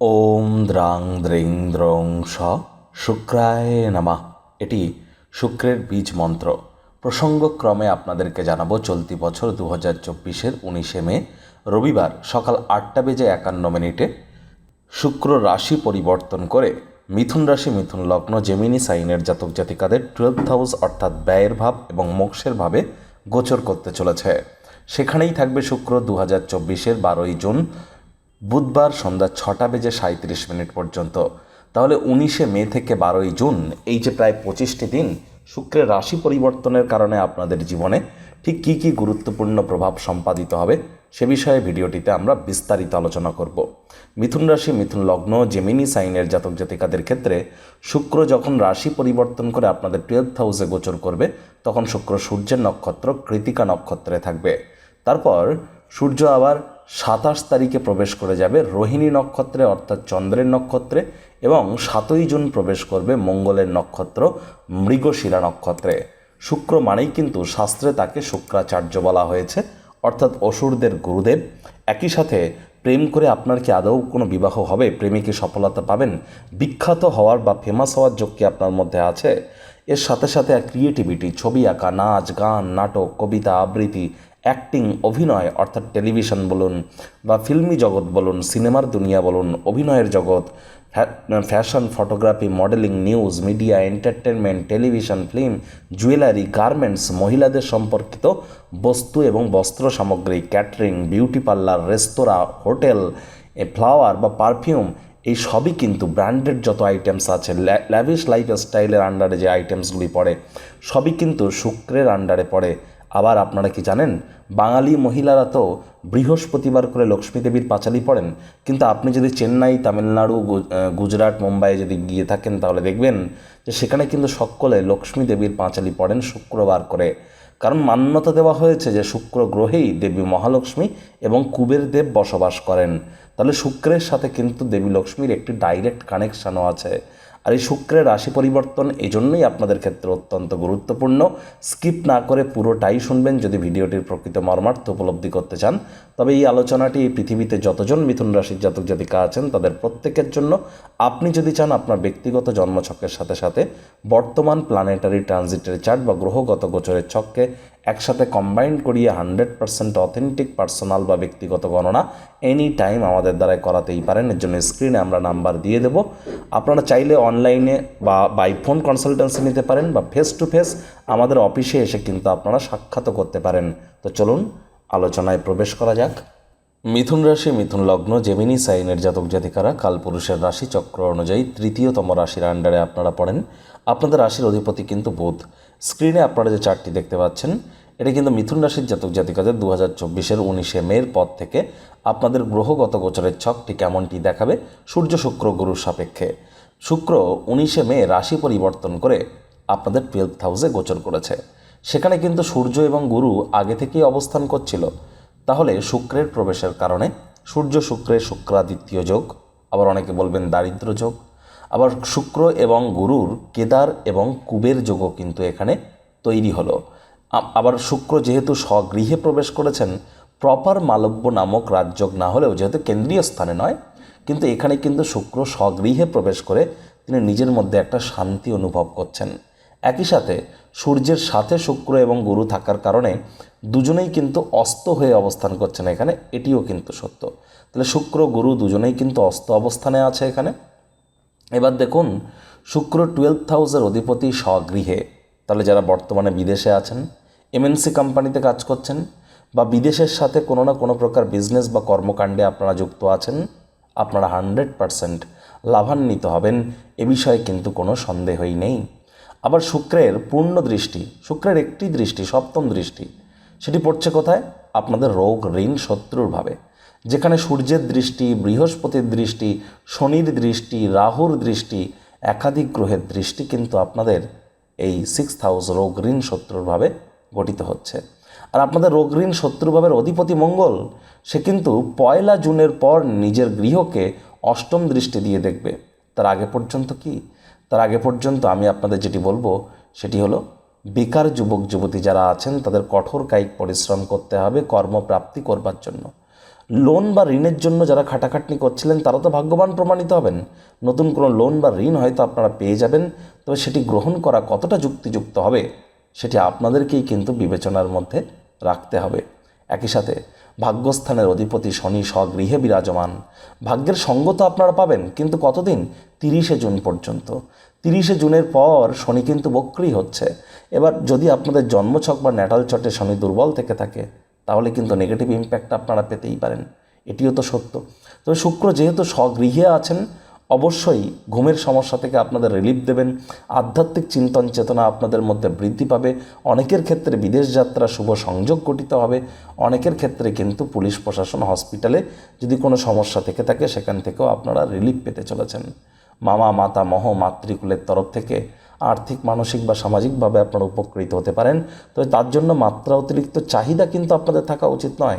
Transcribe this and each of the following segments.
ওম দ্রাং দ্রিং দ্রং স শুক্রায় নামা। এটি শুক্রের বীজ মন্ত্র। প্রসঙ্গক্রমে আপনাদেরকে জানাব, চলতি বছর দু হাজার চব্বিশের উনিশে মে, রবিবার সকাল আটটা বেজে একান্ন মিনিটে শুক্র রাশি পরিবর্তন করে মিথুন রাশি, মিথুন লগ্ন, জেমিনি সাইনের জাতক জাতিকাদের টুয়েলভ হাউস অর্থাৎ ব্যয়ের ভাব এবং মোক্ষের ভাবে গোচর করতে চলেছে। সেখানেই থাকবে শুক্র দু হাজার চব্বিশের বারোই জুন। বুধবার সন্ধ্যা ছটা বেজে সাঁত্রিশ মিনিট পর্যন্ত। তাহলে উনিশে মে থেকে বারোই জুন, এই যে প্রায় পঁচিশটি দিন, শুক্রের রাশি পরিবর্তনের কারণে আপনাদের জীবনে ঠিক কী কী গুরুত্বপূর্ণ প্রভাব সম্পাদিত হবে, সে বিষয়ে ভিডিওটিতে আমরা বিস্তারিত আলোচনা করব। মিথুন রাশি, মিথুন লগ্ন জেমিনি সাইনের জাতক জাতিকাদের ক্ষেত্রে শুক্র যখন রাশি পরিবর্তন করে আপনাদের টুয়েলভ হাউসে গোচর করবে, তখন শুক্র সূর্যের নক্ষত্র কৃতিকা নক্ষত্রে থাকবে। তারপর সূর্য আবার সাতাশ তারিখে প্রবেশ করে যাবে রোহিণী নক্ষত্রে, অর্থাৎ চন্দ্রের নক্ষত্রে, এবং সাতই জুন প্রবেশ করবে মঙ্গলের নক্ষত্র, মৃগশিরা নক্ষত্রে। শুক্র মানেই কিন্তু শাস্ত্রে তাকে শুক্রাচার্য বলা হয়েছে, অর্থাৎ অসুরদের গুরুদেব। একই সাথে প্রেম করে আপনার কি আদৌ কোনো বিবাহ হবে? প্রেমে কি সফলতা পাবেন? বিখ্যাত হওয়ার বা ফেমাস হওয়ার যোগ কি আপনার মধ্যে আছে? এর সাথে সাথে ক্রিয়েটিভিটি ছবি আঁকা, নাচ, গান, নাটক, কবিতা, আবৃত্তি অ্যাক্টিং, অভিনয়, অর্থাৎ টেলিভিশন বলুন বা ফিল্মি জগৎ বলুন, সিনেমার দুনিয়া বলুন, অভিনয়ের জগৎ fashion, photography, modelling, news, media entertainment television, film, jewellery, garments, মহিলাদের সম্পর্কিত বস্তু এবং বস্ত্র সামগ্রী, ক্যাটারিং, বিউটি পার্লার, রেস্তোরাঁ, হোটেল ফ্লাওয়ার বা পারফিউম, এই সবই কিন্তু ব্র্যান্ডেড যত আইটেমস আছে ল্যাভিশ লাইফ স্টাইলের আন্ডারে যে আইটেমসগুলি পড়ে, সবই কিন্তু শুক্রের আন্ডারে পড়ে। আবার আপনারা কি জানেন, বাঙালি মহিলারা তো বৃহস্পতিবার করে লক্ষ্মী দেবীর পাঁচালি পড়েন, কিন্তু আপনি যদি চেন্নাই, তামিলনাড়ু গুজরাট, মুম্বাই যদি গিয়ে থাকেন তাহলে দেখবেন যে সেখানে কিন্তু সকলে লক্ষ্মী দেবীর পাঁচালি পড়েন শুক্রবার করে। কারণ মান্যতা দেওয়া হয়েছে যে শুক্র গ্রহেই দেবী মহালক্ষ্মী এবং কুবের দেব বসবাস করেন। তাহলে শুক্রের সাথে কিন্তু দেবী লক্ষ্মীর একটি ডাইরেক্ট কানেকশানও আছে। আর এই শুক্রের রাশি পরিবর্তন এই জন্যই আপনাদের ক্ষেত্রে অত্যন্ত গুরুত্বপূর্ণ। স্কিপ না করে পুরোটাই শুনবেন যদি ভিডিওটির প্রকৃত মর্মার্থ উপলব্ধি করতে চান। তবে এই আলোচনাটি এই পৃথিবীতে যতজন মিথুন রাশির জাতক জাতিকা আছেন, তাদের প্রত্যেকের জন্য আপনি যদি চান আপনার ব্যক্তিগত জন্মছকের সাথে সাথে বর্তমান প্ল্যানেটারি ট্রানজিটের চার্ট বা গ্রহগত গোচরের ছককে একসাথে কম্বাইন করিয়ে হান্ড্রেড পার্সেন্ট অথেন্টিক পার্সোনাল বা ব্যক্তিগত গণনা এনি টাইম আমাদের দ্বারাই করাতেই পারেন। এর জন্য স্ক্রিনে আমরা নাম্বার দিয়ে দেব। আপনারা চাইলে অনলাইনে বা বাই ফোন কনসালটেন্সি নিতে পারেন বা ফেস টু ফেস আমাদের অফিসে এসে কিন্তু আপনারা সাক্ষাৎ করতে পারেন। তো চলুন, আলোচনায় প্রবেশ করা যাক। মিথুন রাশি, মিথুন লগ্ন জেমিনি সাইনের জাতক জাতিকারা কালপুরুষের রাশি চক্র অনুযায়ী তৃতীয়তম রাশির আন্ডারে আপনারা পড়েন। আপনাদের রাশির অধিপতি কিন্তু বুধ। স্ক্রিনে আপনারা যে চারটি দেখতে পাচ্ছেন এটা কিন্তু মিথুন রাশির জাতক জাতিকাদের দু হাজার চব্বিশের উনিশে মের পর থেকে আপনাদের গ্রহগত গোচরের ছকটি কেমনটি দেখাবে সূর্য শুক্র গুরুর সাপেক্ষে। শুক্র উনিশে মে রাশি পরিবর্তন করে আপনাদের টুয়েলভ হাউসে গোচর করেছে। সেখানে কিন্তু সূর্য এবং গুরু আগে থেকেই অবস্থান করছিল। তাহলে শুক্রের প্রবেশের কারণে সূর্য শুক্রের শুক্রাদিত্য যোগ, আবার অনেকে বলবেন দারিদ্র যোগ, আবার শুক্র এবং গুরুর কেদার এবং কুবের যোগও কিন্তু এখানে তৈরি হলো। আবার শুক্র যেহেতু স্বগৃহে প্রবেশ করেছেন, প্রপার মালব্য নামক রাজযোগ না হলেও যেহেতু কেন্দ্রীয় স্থানে নয়, কিন্তু এখানে কিন্তু শুক্র স্বগৃহে প্রবেশ করে তিনি নিজের মধ্যে একটা শান্তি অনুভব করছেন। একই সাথে সূর্যের সাথে শুক্র এবং গুরু থাকার কারণে দুজনেই কিন্তু অস্ত হয়ে অবস্থান করছেন এখানে, এটিও কিন্তু সত্য। তাহলে শুক্র, গুরু দুজনেই কিন্তু অস্ত অবস্থানে আছে এখানে। এবার দেখুন, শুক্র টুয়েলভ হাউসের অধিপতি স্বগৃহে, তাহলে যারা বর্তমানে বিদেশে আছেন এমএনসি কোম্পানিতে কাজ করছেন বা বিদেশের সাথে কোনো না কোনো প্রকার বিজনেস বা কর্মকাণ্ডে আপনারা যুক্ত আছেন, আপনারা হান্ড্রেড পারসেন্ট লাভান্বিত হবেন। এ বিষয়ে কিন্তু কোনো সন্দেহই নেই। আবার শুক্রের পূর্ণ দৃষ্টি, শুক্রের একটি দৃষ্টি, সপ্তম দৃষ্টি, সেটি পড়ছে কোথায়? আপনাদের রোগ, ঋণ, শত্রুর ভাবে। যেখানে সূর্যের দৃষ্টি, বৃহস্পতির দৃষ্টি, শনির দৃষ্টি, রাহুর দৃষ্টি, একাধিক গ্রহের দৃষ্টি কিন্তু আপনাদের এই সিক্স হাউস রোগ, ঋণ শত্রুরভাবে গঠিত হচ্ছে। আর আপনাদের রোগ ঋণ শত্রুভাবের অধিপতি মঙ্গল, সে কিন্তু পয়লা জুনের পর নিজের গৃহকে অষ্টম দৃষ্টি দিয়ে দেখবে। তার আগে পর্যন্ত কি? তার আগে পর্যন্ত আমি আপনাদের যেটি বলব, সেটি হলো বেকার যুবক, যুবতী যারা আছেন, তাদের কঠোর কায়িক পরিশ্রম করতে হবে, কর্মপ্রাপ্তি করবার জন্য। লোন বা ঋণের জন্য যারা খাটাখাটনি করছিলেন, তারা তো ভাগ্যবান প্রমাণিত হবেন। নতুন কোনো লোন বা ঋণ হয়তো আপনারা পেয়ে যাবেন, তবে সেটি গ্রহণ করা কতটা যুক্তিযুক্ত হবে সেটি আপনাদেরকেই কিন্তু বিবেচনার মধ্যে রাখতে হবে। একই সাথে ভাগ্যস্থানের অধিপতি শনি স্বগৃহে বিরাজমান। ভাগ্যের সঙ্গ তো আপনারা পাবেন, কিন্তু কতদিন? তিরিশে জুন পর্যন্ত। তিরিশে জুনের পর শনি কিন্তু বক্রি হচ্ছে। এবার যদি আপনাদের জন্মছক বা ন্যাটাল চটে শনি দুর্বল থেকে থাকে, তাহলে কিন্তু নেগেটিভ ইম্প্যাক্ট আপনারা পেতেই পারেন। এটিও তো সত্য। তবে শুক্র যেহেতু স্বগৃহে আছেন অবশ্যই ঘুমের সমস্যা থেকে আপনাদের রিলিফ দেবেন। আধ্যাত্মিক চিন্তন চেতনা আপনাদের মধ্যে বৃদ্ধি পাবে। অনেকের ক্ষেত্রে বিদেশ যাত্রা শুভ সংযোগ গঠিত হবে। অনেকের ক্ষেত্রে কিন্তু পুলিশ প্রশাসন হসপিটালে যদি কোনো সমস্যা থেকে থাকে, সেখান থেকেও আপনারা রিলিফ পেতে চলেছেন। মামা, মাতা, মহ, মাতৃকুলের তরফ থেকে আর্থিক, মানসিক বা সামাজিকভাবে আপনারা উপকৃত হতে পারেন। তবে তার জন্য মাত্রা অতিরিক্ত চাহিদা কিন্তু আপনাদের থাকা উচিত নয়।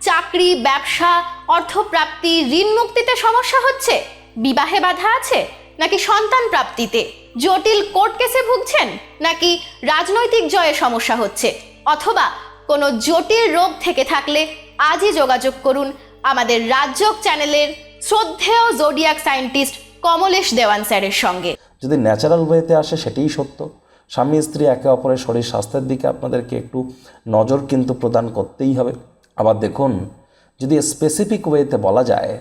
চাকরি, ব্যবসা, অর্থপ্রাপ্তি ঋণ মুক্তিতে সমস্যা হচ্ছে? বিবাহে বাধা আছে? নাকি সন্তান প্রাপ্তিতে? জটিল কোর্ট কেসে ভুগছেন? নাকি রাজনৈতিক জয়ে সমস্যা হচ্ছে? অথবা কোনো জটিল রোগ থেকে থাকলে আজই যোগাযোগ করুন আমাদের রাজ্যক চ্যানেলের শ্রদ্ধেয় জোডিয়াক সায়েন্টিস্ট কমলেশ দেওয়ান স্যারের সঙ্গে। যদি ন্যাচারাল ওয়েতে আসে সেটিই সত্য। স্বামী স্ত্রী একে অপরের শরীর স্বাস্থ্যের দিকে আপনাদেরকে একটু নজর কিন্তু প্রদান করতেই হবে। আবার দেখুন যদি স্পেসিফিক ওয়েতে বলা যায়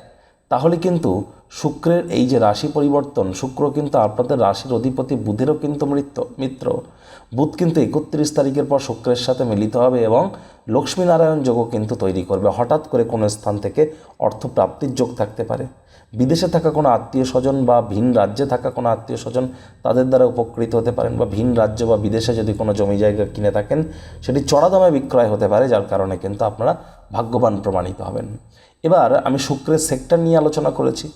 তাহলে কিন্তু শুক্রের এই যে রাশি পরিবর্তন, শুক্র কিন্তু আপনাদের রাশির অধিপতি বুধেরও কিন্তু মৃত্য, মিত্র। বুধ কিন্তু একত্রিশ তারিখের পর শুক্রের সাথে মিলিত হবে এবং লক্ষ্মীনারায়ণ যোগও কিন্তু তৈরি করবে। হঠাৎ করে কোনো স্থান থেকে অর্থ প্রাপ্তির যোগ থাকতে পারে। বিদেশে থাকা কোনো আত্মীয় স্বজন বা ভিন রাজ্যে থাকা কোনো আত্মীয় স্বজন তাদের দ্বারা উপকৃত হতে পারেন বা ভিন রাজ্য বা বিদেশে যদি কোনো জমি জায়গা কিনে থাকেন, সেটি চড়া দামে বিক্রয় হতে পারে, যার কারণে কিন্তু আপনারা ভাগ্যবান প্রমাণিত হবেন। এবার আমি শুক্রের সেক্টর নিয়ে আলোচনা করেছি।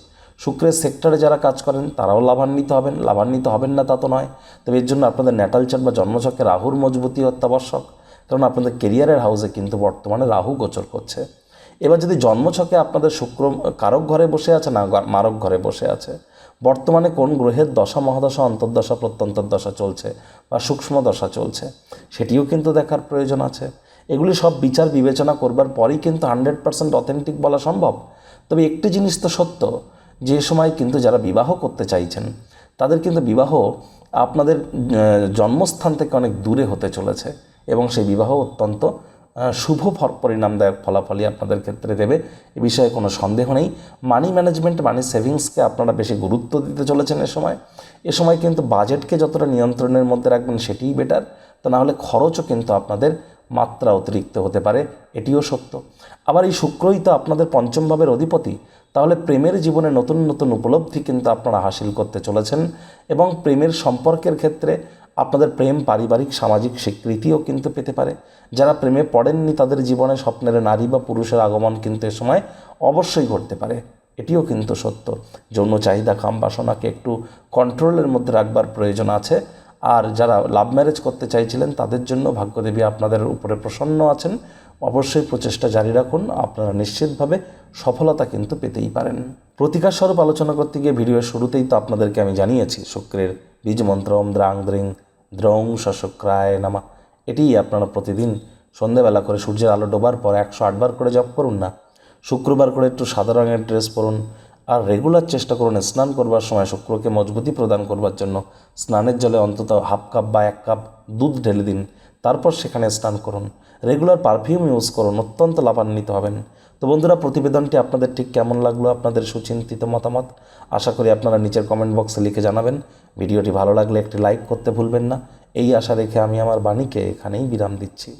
শুক্রের সেক্টরে যারা কাজ করেন, তারাও লাভান্বিত হবেন। লাভান্বিত হবেন না তা তো নয়। তবে এর জন্য আপনাদের ন্যাটাল চার্ট বা জন্মছকে রাহুর মজবুতি অত্যাবশ্যক। কারণ আপনাদের কেরিয়ারের হাউসে কিন্তু বর্তমানে রাহু গোচর করছে। এবার যদি জন্মছকে আপনাদের শুক্র কারক ঘরে বসে আছে না মারক ঘরে বসে আছে, বর্তমানে কোন গ্রহের দশা, মহাদশা, অন্তর্দশা, প্রত্যন্তর দশা চলছে বা সূক্ষ্ম দশা চলছে, সেটিও কিন্তু দেখার প্রয়োজন আছে। এগুলি সব বিচার বিবেচনা করবার পরই কিন্তু হান্ড্রেড পার্সেন্ট অথেন্টিক বলা সম্ভব। তবে একটি জিনিস তো সত্য যে সময় কিন্তু যারা বিবাহ করতে চাইছেন, তাদের কিন্তু বিবাহ আপনাদের জন্মস্থান থেকে অনেক দূরে হতে চলেছে এবং সেই বিবাহ অত্যন্ত শুভ পরিণামদায়ক ফলাফলই আপনাদের ক্ষেত্রে দেবে। এ বিষয়ে কোনো সন্দেহ নেই। মানি ম্যানেজমেন্ট, মানি সেভিংসকে আপনারা বেশি গুরুত্ব দিতে চলেছেন এ সময়। এ সময় কিন্তু বাজেটকে যতটা নিয়ন্ত্রণের মধ্যে রাখবেন সেটিই বেটার। তা নাহলে খরচও কিন্তু আপনাদের মাত্রা অতিরিক্ত হতে পারে, এটিও সত্য। আবার এই শুক্রই তো আপনাদের পঞ্চম ভাবের অধিপতি। তাহলে প্রেমের জীবনে নতুন নতুন উপলব্ধি কিন্তু আপনারা হাসিল করতে চলেছেন এবং প্রেমের সম্পর্কের ক্ষেত্রে আপনাদের প্রেম পারিবারিক, সামাজিক স্বীকৃতিও কিন্তু পেতে পারে। যারা প্রেমে পড়েননি তাদের জীবনে স্বপ্নের নারী বা পুরুষের আগমন কিন্তু এ সময় অবশ্যই ঘটতে পারে। এটিও কিন্তু সত্য। যৌন চাহিদা কাম বাসনাকে একটু কন্ট্রোলের মধ্যে রাখবার প্রয়োজন আছে। আর যারা লাভ ম্যারেজ করতে চাইছিলেন তাদের জন্য ভাগ্যদেবী আপনাদের উপরে প্রসন্ন আছেন। অবশ্যই প্রচেষ্টা জারি রাখুন। আপনারা নিশ্চিতভাবে সফলতা কিন্তু পেতেই পারেন। প্রতিকার স্বরূপ আলোচনা করতে গিয়ে ভিডিওর শুরুতেই তো আপনাদেরকে আমি জানিয়েছি, শুক্রের বীজ মন্ত্র ওম দ্রাং দ্রিং দ্রং শুক্রায় নামা। এটিই আপনারা প্রতিদিন সন্ধেবেলা করে সূর্যের আলো ডোবার পর একশো আটবার করে জপ করুন না। শুক্রবার করে একটু সাদা রঙের ড্রেস পরুন আর রেগুলার চেষ্টা করুন স্নান করবার সময় শুক্রকে মজবুতি প্রদান করবার জন্য। স্নানের জলে অন্তত হাফ কাপ বা এক কাপ দুধ ঢেলে দিন। তারপর সেখানে স্নান করুন। রেগুলার পারফিউম ইউজ করুন, অত্যন্ত লাভান্বিত হবেন। তো বন্ধুরা, প্রতিবেদনটি আপনাদের ঠিক কেমন লাগল, আপনাদের সুচিন্তিত মতামত, আশা করি আপনারা নিচের কমেন্ট বক্সে লিখে জানাবেন। ভিডিওটি ভালো লাগলে একটি লাইক করতে ভুলবেন না। এই আশা রেখে আমি আমার বাণীকে এখানেই বিরাম দিচ্ছি।